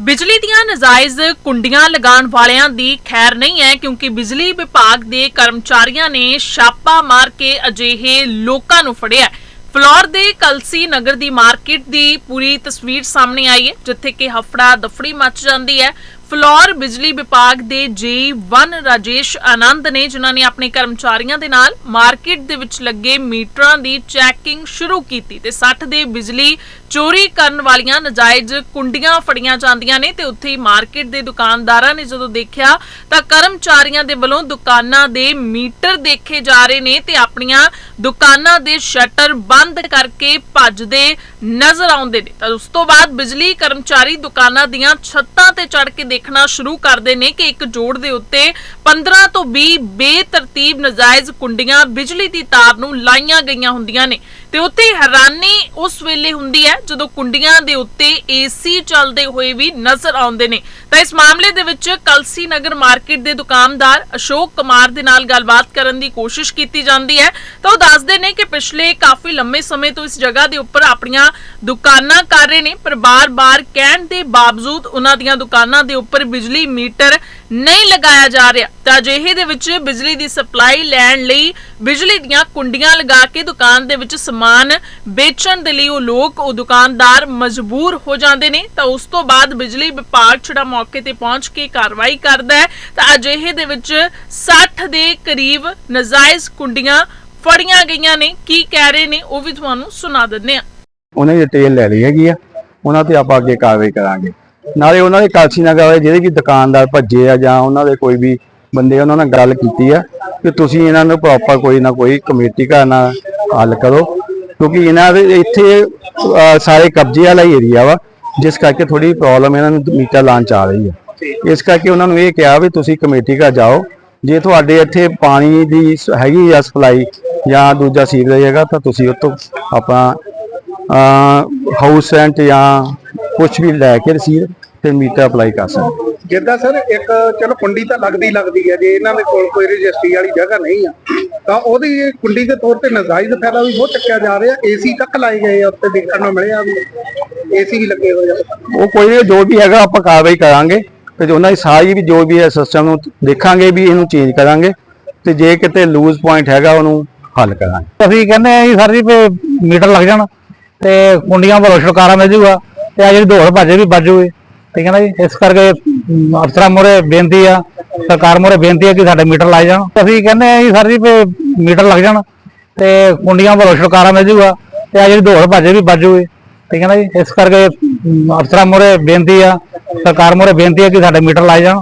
ਬਿਜਲੀ ਦੀਆਂ ਨਜਾਇਜ਼ ਕੁੰਡੀਆਂ ਲਗਾਉਣ ਵਾਲਿਆਂ ਦੀ ਖੈਰ ਨਹੀਂ ਹੈ, ਕਿਉਂਕਿ ਬਿਜਲੀ ਵਿਭਾਗ ਦੇ ਕਰਮਚਾਰੀਆਂ ਨੇ ਛਾਪਾ ਮਾਰ ਕੇ ਅਜਿਹੇ ਲੋਕਾਂ ਨੂੰ ਫੜਿਆ ਹੈ। ਫਲੋਰ ਦੇ ਕਲਸੀ ਨਗਰ ਦੀ ਮਾਰਕੀਟ ਦੀ ਪੂਰੀ ਤਸਵੀਰ ਸਾਹਮਣੇ ਆਈ ਹੈ, ਜਿੱਥੇ ਕਿ ਹਫੜਾ ਦਫੜੀ ਮਚ ਜਾਂਦੀ ਹੈ ਫਲੋਰ ਬਿਜਲੀ ਵਿਭਾਗ ਦੇ ਜੀ 1 ਰਾਜੇਸ਼ ਆਨੰਦ ਨੇ, ਜਿਨ੍ਹਾਂ ਨੇ ਆਪਣੇ ਕਰਮਚਾਰੀਆਂ ਦੇ ਨਾਲ ਮਾਰਕੀਟ ਦੇ ਵਿੱਚ ਲੱਗੇ ਮੀਟਰਾਂ ਦੀ ਚੈਕਿੰਗ ਸ਼ੁਰੂ ਕੀਤੀ ਤੇ 60 ਦੇ ਬਿਜਲੀ ਚੋਰੀ ਕਰਨ ਵਾਲੀਆਂ ਨਜਾਇਜ਼ ਕੁੰਡੀਆਂ ਫੜੀਆਂ ਜਾਂਦੀਆਂ ਨੇ ਤੇ ਉੱਥੇ ਹੀ ਮਾਰਕੀਟ ਦੇ ਦੁਕਾਨਦਾਰਾਂ ਨੇ ਜਦੋਂ ਦੇਖਿਆ ਤਾਂ ਕਰਮਚਾਰੀਆਂ ਦੇ ਵੱਲੋਂ ਦੁਕਾਨਾਂ ਦੇ ਮੀਟਰ ਦੇਖੇ ਜਾ ਰਹੇ ਨੇ ਤੇ ਆਪਣੀਆਂ ਦੁਕਾਨਾਂ ਦੇ ਸ਼ਟਰ ਬੰਦ ਕਰਕੇ ਭੱਜਦੇ ਨਜ਼ਰ ਆਉਂਦੇ ਨੇ। ਤਾਂ ਉਸ ਤੋਂ ਬਾਅਦ ਬਿਜਲੀ ਕਰਮਚਾਰੀ ਦੁਕਾਨਾਂ ਦੀਆਂ ਛੱਤਾਂ ਤੇ ਚੜ ਕੇ ਦੇਖਣਾ ਸ਼ੁਰੂ ਕਰਦੇ ਨੇ ਕਿ ਇੱਕ ਜੋੜ ਦੇ ਉੱਤੇ 15 ਤੋਂ 20 ਬੇਤਰਤੀਬ ਨਜਾਇਜ਼ ਕੁੰਡੀਆਂ ਬਿਜਲੀ ਦੀ ਤਾਰ ਨੂੰ ਲਾਈਆਂ ਗਈਆਂ ਹੁੰਦੀਆਂ ਨੇ। ਤੇ ਉੱਥੇ ਹੈਰਾਨੀ ਉਸ ਵੇਲੇ ਹੁੰਦੀ ਹੈ ਜਦੋਂ ਕੁੰਡੀਆਂ ਦੇ ਉੱਤੇ ਏਸੀ ਚੱਲਦੇ ਹੋਏ ਵੀ ਨਜ਼ਰ ਆਉਂਦੇ ਨੇ। ਤਾਂ ਇਸ ਮਾਮਲੇ ਦੇ ਵਿੱਚ ਕਲਸੀ ਨਗਰ ਮਾਰਕੀਟ ਦੇ ਦੁਕਾਨਦਾਰ ਅਸ਼ੋਕ ਕੁਮਾਰ ਦੇ ਨਾਲ ਗੱਲਬਾਤ ਕਰਨ ਦੀ ਕੋਸ਼ਿਸ਼ ਕੀਤੀ ਜਾਂਦੀ ਹੈ। ਤਾਂ ਉਹ ਦੱਸਦੇ ਨੇ ਕਿ ਪਿਛਲੇ ਕਾਫੀ ਲੰਮੇ ਸਮੇਂ ਤੋਂ ਇਸ ਜਗ੍ਹਾ ਦੇ ਉੱਪਰ ਆਪਣੀਆਂ ਦੁਕਾਨਾਂ ਕਰ ਰਹੇ ਨੇ, ਪਰ ਬਾਰ-ਬਾਰ ਕਹਿਣ ਦੇ ਬਾਵਜੂਦ ਉਹਨਾਂ ਦੀਆਂ ਦੁਕਾਨਾਂ ਦੇ ਉੱਪਰ ਬਿਜਲੀ ਮੀਟਰ ਨਹੀਂ ਲਗਾਇਆ ਜਾ ਰਿਹਾ। ਤਾਂ ਅਜਿਹੇ ਦੇ ਵਿੱਚ ਬਿਜਲੀ ਦੀ ਸਪਲਾਈ ਲੈਣ ਲਈ ਬਿਜਲੀ ਦੀਆਂ ਕੁੰਡੀਆਂ ਲਗਾ ਕੇ ਦੁਕਾਨ ਦੇ ਵਿੱਚ ਸਮਾਨ ਵੇਚਣ ਦੇ ਲਈ ਉਹ ਲੋਕ, ਉਹ ਦੁਕਾਨਦਾਰ ਮਜਬੂਰ ਹੋ ਜਾਂਦੇ ਨੇ। ਤਾਂ ਉਸ ਤੋਂ ਬਾਅਦ ਬਿਜਲੀ ਵਿਭਾਗ ਜਿਹੜਾ ਮੌਕੇ ਤੇ ਪਹੁੰਚ ਕੇ ਕਾਰਵਾਈ ਕਰਦਾ ਹੈ। ਤਾਂ ਅਜਿਹੇ ਦੇ ਵਿੱਚ 60 ਦੇ ਕਰੀਬ ਨਜਾਇਜ਼ ਕੁੰਡੀਆਂ ਫੜੀਆਂ ਗਈਆਂ ਨੇ। ਕੀ ਕਹਿ ਰਹੇ ਨੇ ਉਹ ਵੀ ਤੁਹਾਨੂੰ ਸੁਣਾ ਦਿੰਦੇ ਹਾਂ। ਉਹਨਾਂ ਦੀ ਡਿਟੇਲ ਲੈ ਲਈ ਹੈਗੀ ਆ। ਉਹਨਾਂ ਤੇ ਆਪਾਂ ਅੱਗੇ ਕਾਰਵਾਈ ਕਰਾਂਗੇ। ਨਾਲੇ ਉਹਨਾਂ ਦੇ ਕਾਲਸੀ ਨਗਰ ਵਾਲੇ ਜਿਹੜੇ ਵੀ ਦੁਕਾਨਦਾਰ ਭੱਜੇ ਆ ਜਾਂ ਉਹਨਾਂ ਦੇ ਕੋਈ ਵੀ ਬੰਦੇ ਉਹਨਾਂ ਨਾਲ ਗੱਲ ਕੀਤੀ ਆ ਕਿ ਤੁਸੀਂ ਇਹਨਾਂ ਨੂੰ ਪ੍ਰੋਪਰ ਕੋਈ ਨਾ ਕੋਈ ਕਮੇਟੀ ਘਰ ਨਾਲ ਹੱਲ ਕਰੋ, ਕਿਉਂਕਿ ਇਹਨਾਂ ਦੇ ਇੱਥੇ ਸਾਰੇ ਕਬਜ਼ੇ ਵਾਲਾ ਹੀ ਏਰੀਆ ਵਾ, ਜਿਸ ਕਰਕੇ ਥੋੜੀ ਪ੍ਰੋਬਲਮ ਇਹਨਾਂ ਨੂੰ ਮੀਟਰ ਲਾਉਣ ਚ ਆ ਰਹੀ ਹੈ ਇਸ ਕਰਕੇ ਉਹਨਾਂ ਨੂੰ ਇਹ ਕਿਹਾ ਵੀ ਤੁਸੀਂ ਕਮੇਟੀ ਘਰ ਜਾਓ, ਜੇ ਤੁਹਾਡੇ ਇੱਥੇ ਪਾਣੀ ਦੀ ਸ- ਹੈਗੀ ਆ ਸਪਲਾਈ ਜਾਂ ਦੂਜਾ ਸੀਵਰੇਜ ਹੈਗਾ, ਤਾਂ ਤੁਸੀਂ ਉੱਥੋਂ ਆਪਾਂ ਹਾਊਸ ਰੈਂਟ ਜਾਂ ਕੁਝ ਵੀ ਲੈ ਕੇ ਰਸੀਦ ਤੇ ਮੀਟਰ ਅਪਲਾਈ ਕਰ ਸਕਦੇ। ਜਿੱਦਾਂ ਸਰ ਇੱਕ ਚਲੋ ਕੁੰਡੀ ਤਾਂ ਲੱਗਦੀ ਲੱਗਦੀ ਹੈ ਜੇ ਇਹਨਾਂ ਦੇ ਕੋਲ ਕੋਈ ਰਜਿਸਟਰੀ ਵਾਲੀ ਜਗ੍ਹਾ ਨਹੀਂ ਆ ਤਾਂ ਉਹਦੀ ਕੁੰਡੀ ਦੇ ਤੌਰ ਤੇ ਨਜਾਇਜ਼ ਫਾਇਦਾ ਵੀ ਬਹੁਤ ਚੱਕਿਆ ਜਾ ਰਿਹਾ। ਏਸੀ ਤੱਕ ਲਾਏ ਗਏ ਆ ਉੱਤੇ ਦੇਖਣ ਨੂੰ ਮਿਲਿਆ ਵੀ ਏਸੀ ਵੀ ਲੱਗੇ ਹੋਏ ਆ। ਉਹ ਕੋਈ ਨਹੀਂ ਜੋ ਵੀ ਹੈਗਾ ਆਪਾਂ ਕਾਰਵਾਈ ਕਰਾਂਗੇ। ਤੇ ਉਹਨਾਂ ਦੀ ਸਾਰੀ ਵੀ ਜੋ ਵੀ ਹੈ ਸਿਸਟਮ ਨੂੰ ਦੇਖਾਂਗੇ ਵੀ ਇਹਨੂੰ ਚੇਂਜ ਕਰਾਂਗੇ। ਤੇ ਜੇ ਕਿਤੇ ਲੂਜ਼ ਪੁਆਇੰਟ ਹੈਗਾ ਉਹਨੂੰ ਹੱਲ ਕਰਾਂਗੇ। ਅਸੀਂ ਕਹਿੰਦੇ ਆ ਜੀ ਸਰ ਜੀ ਮੀਟਰ ਲੱਗ ਜਾਣ ਤੇ ਕੁੰਡੀਆਂ ਭਰੋ ਛੁਟਕਾਰਾ ਮਿਲ ਜੂਗਾ ਤੇ ਆ ਜਿਹੜੀ ਦੌੜ ਭੱਜੇ ਵੀ ਵੱਜ ਜੂਗੇ ਠੀਕ ਹੈ ਨਾ ਜੀ, ਇਸ ਕਰਕੇ ਅਫਸਰਾਂ ਮੋਰੇ ਬੇਨਤੀ ਆ, ਸਰਕਾਰ ਮੋਰੇ ਬੇਨਤੀ ਆ ਕਿ ਸਾਡੇ ਮੀਟਰ ਲਾਏ ਜਾਣ। ਅਸੀਂ ਕਹਿੰਦੇ ਆ ਜੀ, ਸਰ ਜੀ ਮੀਟਰ ਲੱਗ ਜਾਣ ਤੇ ਕੁੰਡੀਆਂ ਵੱਲੋਂ ਛੁਟਕਾਰਾ ਮਿਲ ਜੂਗਾ ਤੇ ਆ ਜਿਹੜੀ ਦੌੜ ਭੱਜੇ ਵੀ ਵੱਜ ਜੂਗੇ। ਠੀਕ ਹੈ ਨਾ ਜੀ, ਇਸ ਕਰਕੇ ਅਫਸਰਾਂ ਮੋਰੇ ਬੇਨਤੀ ਆ, ਸਰਕਾਰ ਮੋਰੇ ਬੇਨਤੀ ਆ ਕਿ ਸਾਡੇ ਮੀਟਰ ਲਾਏ ਜਾਣ।